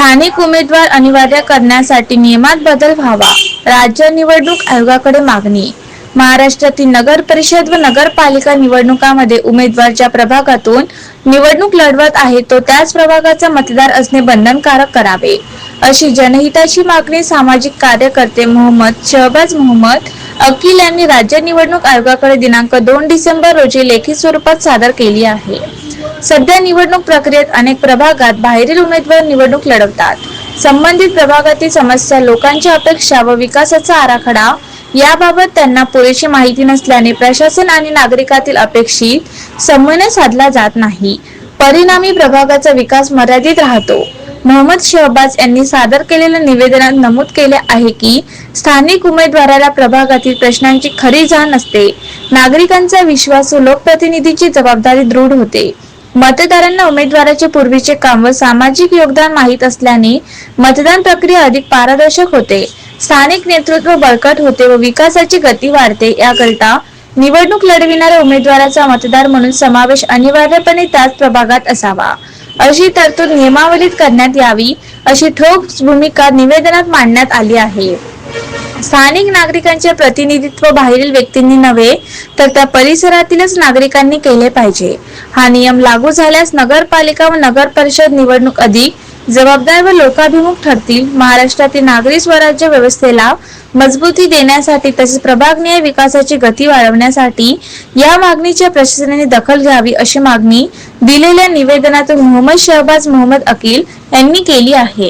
स्थानिक उमेदवार अनिवार्य करण्यासाठी नियमात बदल व्हावा. राज्य निवडणूक आयोगाकडे मागणी. महाराष्ट्रातील नगर परिषद व नगरपालिका निवडणुकामध्ये उमेदवार ज्या प्रभागातून निवडणूक लढवत आहे तो त्याच प्रभागाचा मतदार असणे बंधनकारक करावे. अशी जनहिताची मागणी सामाजिक कार्यकर्ते मोहम्मद शहबाज मोहम्मद अकील यांनी राज्य निवडणूक आयोगाकडे दिनांक दोन डिसेंबर रोजी लेखी स्वरूपात सादर केली आहे. सध्या निवडणूक प्रक्रियेत अनेक प्रभागात बाहेरील उमेदवार निवडणूक लढवतात. संबंधित प्रभागातील समस्या लोकांच्या अपेक्षा व विकासाचा आराखडा याबाबत त्यांना पुरेशी माहिती नसल्याने प्रशासन आणि नागरिकातील अपेक्षित समन्वय साधला जात नाही. परिणामी प्रभागाचा विकास मर्यादित राहतो. मोहम्मद शहबाज यांनी सादर केलेल्या निवेदनात नमूद केले आहे की स्थानिक उमेदवाराला प्रभागातील प्रश्नांची खरी जाण असते नागरिकांचा विश्वास व लोकप्रतिनिधीची जबाबदारी दृढ होते. मतदारांना उमेदवाराचे पूर्वीचे काम व सामाजिक योगदान माहीत असल्याने मतदान प्रक्रिया अधिक पारदर्शक होते. स्थानिक नेतृत्व बळकट होते व विकासाची गती वाढते. याकरिता निवडणूक लढविणाऱ्या उमेदवाराचा मतदार म्हणून समावेश अनिवार्यपणे त्याच प्रभागात असावा. अशी तरतूद नियमावलीत करण्यात यावी अशी ठोक भूमिका निवेदनात मांडण्यात आली आहे. स्थानिक नागरिकांचे प्रतिनिधित्व बाहेरील व्यक्तींनी नव्हे तर त्या परिसरातीलच नागरिकांनी केले पाहिजे. हा नियम लागू झाल्यास नगरपालिका व नगर परिषद निवडणूक अधिक जबाबदार व लोकाभिमुख ठरतील. महाराष्ट्रातील नागरी स्वराज्य व्यवस्थेला मजबूती देण्यासाठी तसेच प्रभागनीय विकासाची गती वाढवण्यासाठी या मागणीच्या प्रशासनाने दखल घ्यावी अशी मागणी दिलेल्या निवेदनातून मोहम्मद शहबाज मोहम्मद अकील यांनी केली आहे.